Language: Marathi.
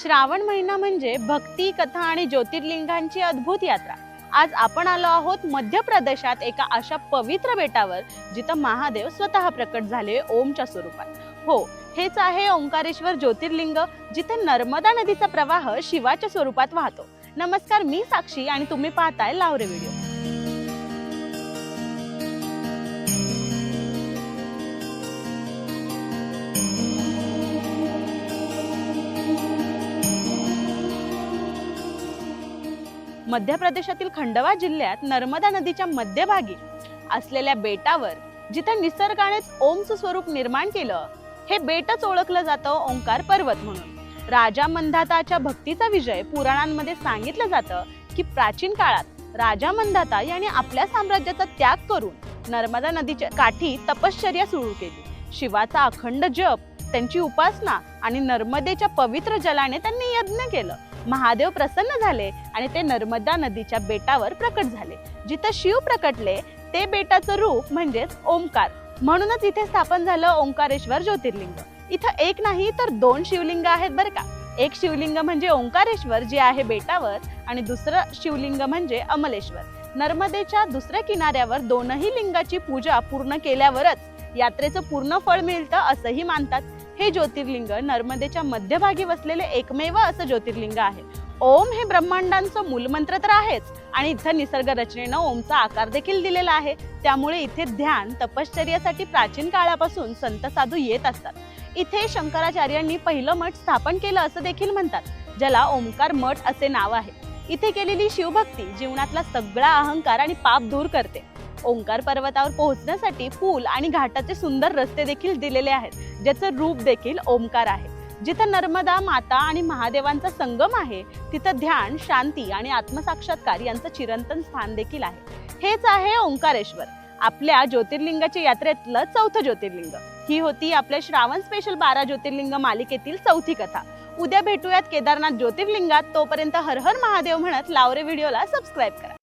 श्रावण महिना म्हणजे भक्ती कथा आणि ज्योतिर्लिंगांची अद्भुत यात्रा. आज आपण आलो आहोत मध्य प्रदेशात एका अशा पवित्र बेटावर जिथं महादेव स्वतः प्रकट झाले ओमच्या स्वरूपात. हो हेच आहे ओंकारेश्वर ज्योतिर्लिंग जिथे नर्मदा नदीचा प्रवाह शिवाच्या स्वरूपात वाहतो. नमस्कार मी साक्षी आणि तुम्ही पाहताय लावरे व्हिडिओ. मध्य प्रदेशातील खंडवा जिल्ह्यात नर्मदा नदीच्या मध्यभागी असलेल्या बेटावर जिथे निसर्गानेच ओमचं स्वरूप निर्माण केलं हे बेटच ओळखलं जातं ओंकार पर्वत म्हणून. राजा मंधाताच्या भक्तीचा विजय पुराणांमध्ये सांगितलं जातं की प्राचीन काळात राजा मंधाता यांनी आपल्या साम्राज्याचा त्याग करून नर्मदा नदीच्या काठी तपश्चर्या सुरू केली. शिवाचा अखंड जप त्यांची उपासना आणि नर्मदेच्या पवित्र जलाने त्यांनी यज्ञ केलं. महादेव प्रसन्न झाले आणि ते नर्मदा नदीच्या बेटावर प्रकट झाले. जिथं शिव प्रकटले ते बेटाचं रूप म्हणजेच ओंकार. म्हणूनच इथे स्थापन झालं ओंकारेश्वर ज्योतिर्लिंग. इथं एक नाही तर दोन शिवलिंग आहेत बरं का. एक शिवलिंग म्हणजे ओंकारेश्वर जे आहे बेटावर आणि दुसरं शिवलिंग म्हणजे अमलेश्वर. नर्मदेच्या दुसऱ्या किनाऱ्यावर दोनही लिंगाची पूजा पूर्ण केल्यावरच यात्रेचं पूर्ण फळ मिळतं असंही मानतात. हे ज्योतिर्लिंग नर्मदेच्या मध्यभागी वसलेले एकमेव असं ज्योतिर्लिंग आहे. ओम हे ब्रह्मांडांचं मूलमंत्र तर आहेच आणि इथं निसर्ग रचनेनं ओमचा आकार देखील दिलेला आहे. त्यामुळे इथे ध्यान तपश्चर्यासाठी प्राचीन काळापासून संत साधू येत असतात. इथे शंकराचार्यांनी पहिलं मठ स्थापन केलं असं देखील म्हणतात ज्याला ओंकार मठ असे नाव आहे. इथे केलेली शिवभक्ती जीवनातला सगळा अहंकार आणि पाप दूर करते. ओंकार पर्वतावर पोहोचण्यासाठी पूल आणि घाटाचे सुंदर रस्ते देखील दिलेले आहेत ज्याचं रूप देखील ओंकार आहे. जिथं नर्मदा माता आणि महादेवांचा संगम आहे तिथं ध्यान शांती आणि आत्मसाक्षात्कार यांचं चिरंतन स्थान देखील आहे. हेच आहे ओंकारेश्वर. आपल्या ज्योतिर्लिंगाच्या यात्रेतलं चौथं ज्योतिर्लिंग. ही होती आपल्या श्रावण स्पेशल बारा ज्योतिर्लिंग मालिकेतील चौथी कथा. उद्या भेटूयात केदारनाथ ज्योतिर्लिंगात. तोपर्यंत हर हर महादेव म्हणत लावरे व्हिडिओला सबस्क्राईब करा.